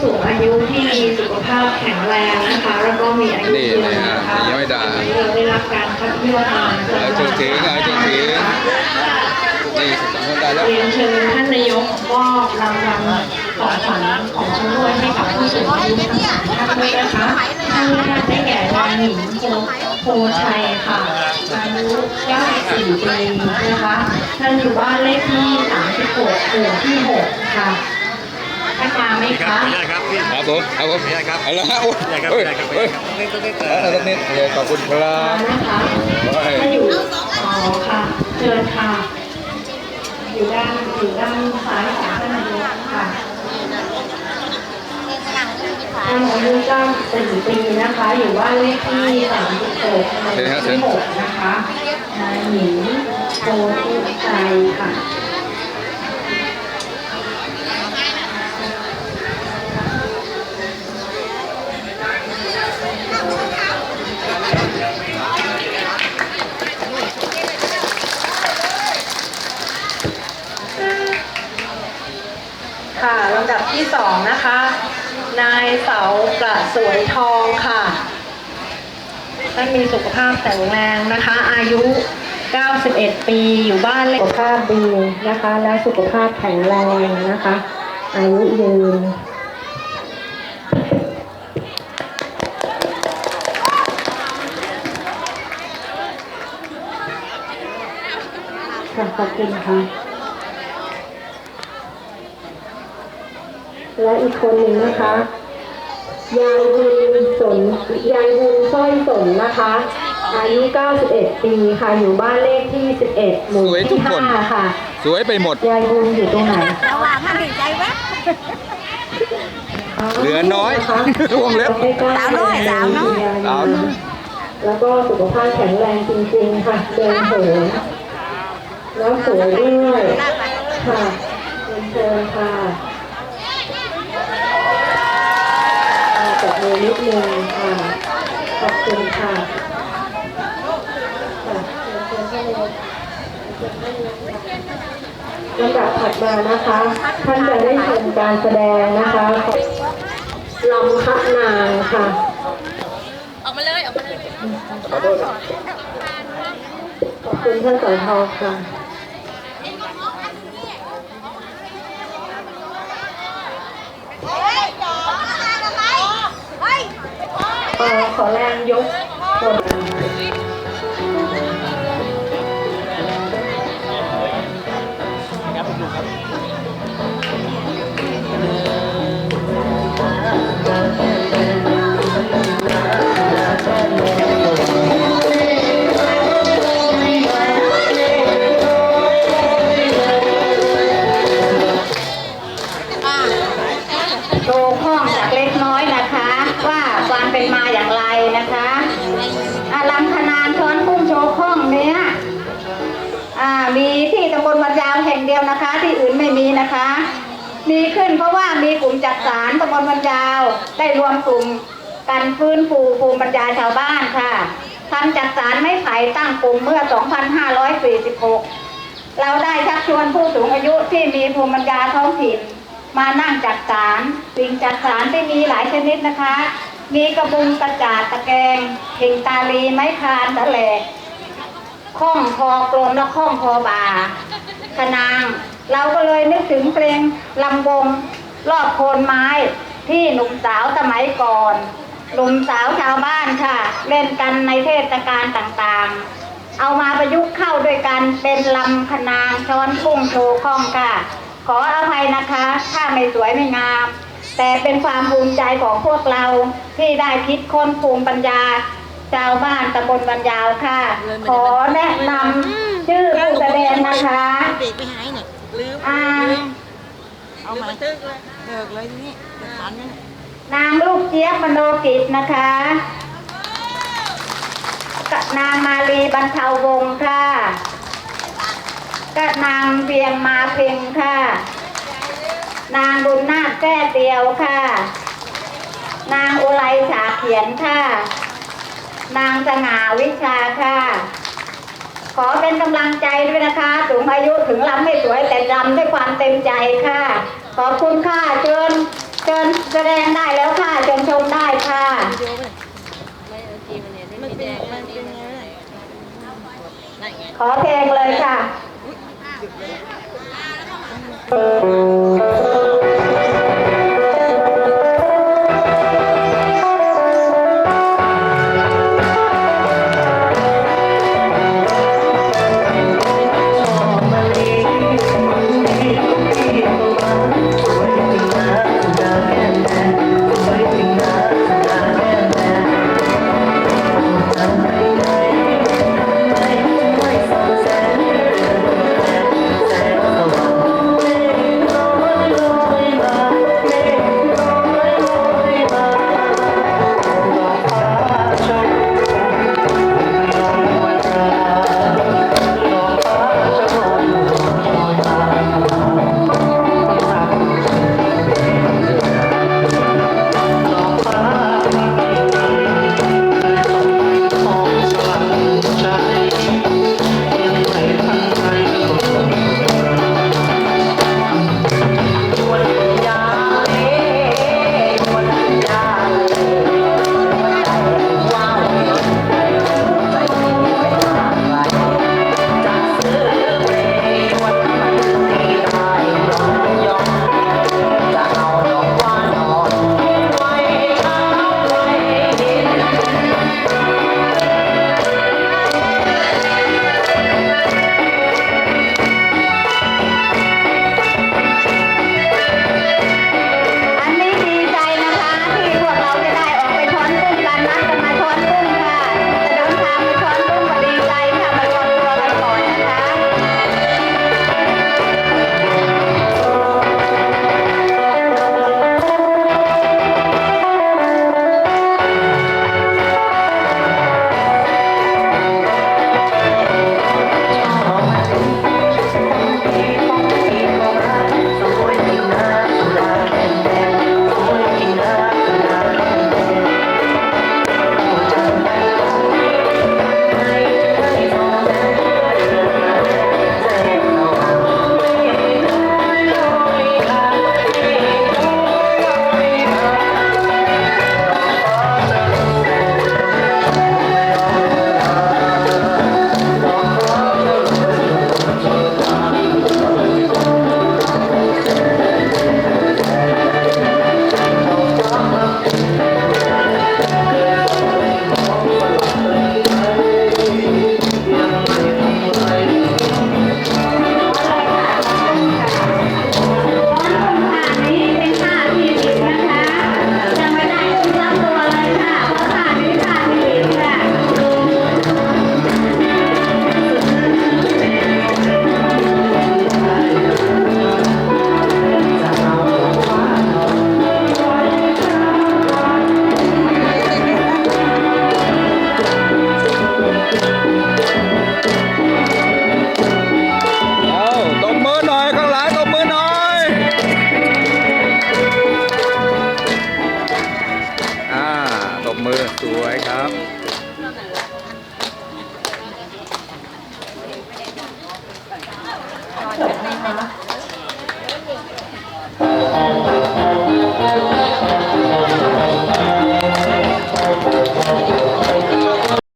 สูงอายุที่มีสุขภาพแข็งแรงนะคะแล้วก็มีอายุนี่ยืนนะฮะนะคะยังไม่ด่า เราได้รับการคัดเลือกมาเอาจนถึงเอาจนถึงนี่สองคนได้แล้ว เรียนเชิญท่านนายกมอบรางวัลของขวัญของชำร่วยให้กับผู้สูงอายุทั้งสามท่านด้วยนะคะท่านแรกได้แก่นางหญิงโพโพชัยค่ะอายุ94ปีนะคะท่านอยู่บ้านเลขที่36หมู่ที่ 6 ค่ะ ท่านมาไหมคะไม่ได้ครับพี่ครับผมครับผมไม่ได้ครับเอาละฮะโอ้ยไม่ได้ครับเฮ้ไม่ยได้ครับเฮ้ยไม่ต้องไม่เกิเอาละสักนิดเลยขอบคุณครัมาบนะคะโอ้ยถ้าอยู่อ๋อค่ะ เชิญค่ะ อยู่ด้านอยู่ด้านซ้ายของท่านนายกค่ะท่านอายุ94ปีนะคะ อยู่บ้านเลขที่36หมู่ที่6นะคะนายหญิงโพธิใจค่ะ ค่ะลำดับที่สองนะคะ นายเสาประสวยทองค่ะท่านมีสุขภาพแข็งแรงนะคะ อายุ 91 ปีอยู่บ้านเลขสุขภาพดีนะคะ และสุขภาพแข็งแรงนะคะ อายุยืนขอบคุณค่ะ และอีกคนหนึ่งนะคะ ยายบุญสนยายบุญสร้อยสนนะคะ อายุ 91 ปีค่ะ อยู่บ้านเลขที่ 11 หมู่สวยทุที่กคน 5ค่ะ สวยไปหมด ยายบุญอยู่ตรงไหน ระหว่างมันดีใจวะ เหลือน้อยนะคะวงเล็บสาวน้อยสาวน้อย สาวน้อย แล้วก็สุขภาพแข็งแรงจริงๆค่ะ เดินเหินแล้วสวยด้วย ค่ะเรียนเชิญค่ะ อ่าจับมือนิดนึงค่ะ ขอบคุณค่ะค่ะเรียนเชิญท่านนายกลำดับถัดมานะคะ ท่านจะได้ชมการแสดงนะคะลำพระนางค่ะ ออกมาเลย ออกมาเลย ขอบคุณท่านสอทอค่ะ เฮ้ยจอมาทำไมเฮ้ย เอ่อ ขอแรงยกคนางเดียวนะคะ ที่อื่นไม่มีนะคะ มีขึ้นเพราะว่ามีกลุ่มจัดสารตำบลวันยาว ได้รวมกลุ่มกันฟื้นฟูภูมิปัญญาชาวบ้านค่ะทำจัดสารไม้ไผ่ตั้งกลุ่มเมื่อ 2546 เราได้ชักชวนผู้สูงอายุที่มีภูมิปัญญาท้องถิ่น มานั่งจัดสารสิ่งจัดสารที่มีหลายชนิดนะคะ มีกระบุงกระจาดตะแกรงเข่งตาลีไม้คานตะแหลก ข้องคอกลมและข้องคอบ่าขนาง เราก็เลยนึกถึงเพลงลำวงรอบโคนไม้ที่หนุ่มสาวสมัยก่อน หนุ่มสาวชาวบ้านค่ะ เล่นกันในเทศกาลต่างๆ เอามาประยุกต์เข้าด้วยกันเป็นลำคนางช้อนกุ้งโชว์ข้องค่ะ ขออภัยนะคะ ถ้าไม่สวยไม่งาม แต่เป็นความภูมิใจของพวกเราที่ได้คิดค้นภูมิปัญญา ชาวบ้านตำบลบรรยาวค่ะ ขอแนะนำชื่อผู้แสดงนะคะปีกไปหายเนี่ยลืมอ่าเอามาตึกเลยเลิกเลยทีนี้จะทันไหมเนี่ยนางลูกเจี๊ยบมโนกิจนะคะกับนางมาลีบรรเทาวงศ์ค่ะกับนางเวียงมาเพ็งค่ะ นางบุญนาคแท้เตียวค่ะ นางอุไรฉาเขียนค่ะ นางสง่าวิชาค่ะ ขอเป็นกำลังใจด้วยนะคะสูงอายุถึงลำไม่สวยแต่รำด้วยความเต็มใจค่ะ ขอบคุณค่ะเชิญเชิญแสดงได้แล้วค่ะเชิญชมได้ค่ะขอเพลงเลยค่ะ สวยครับ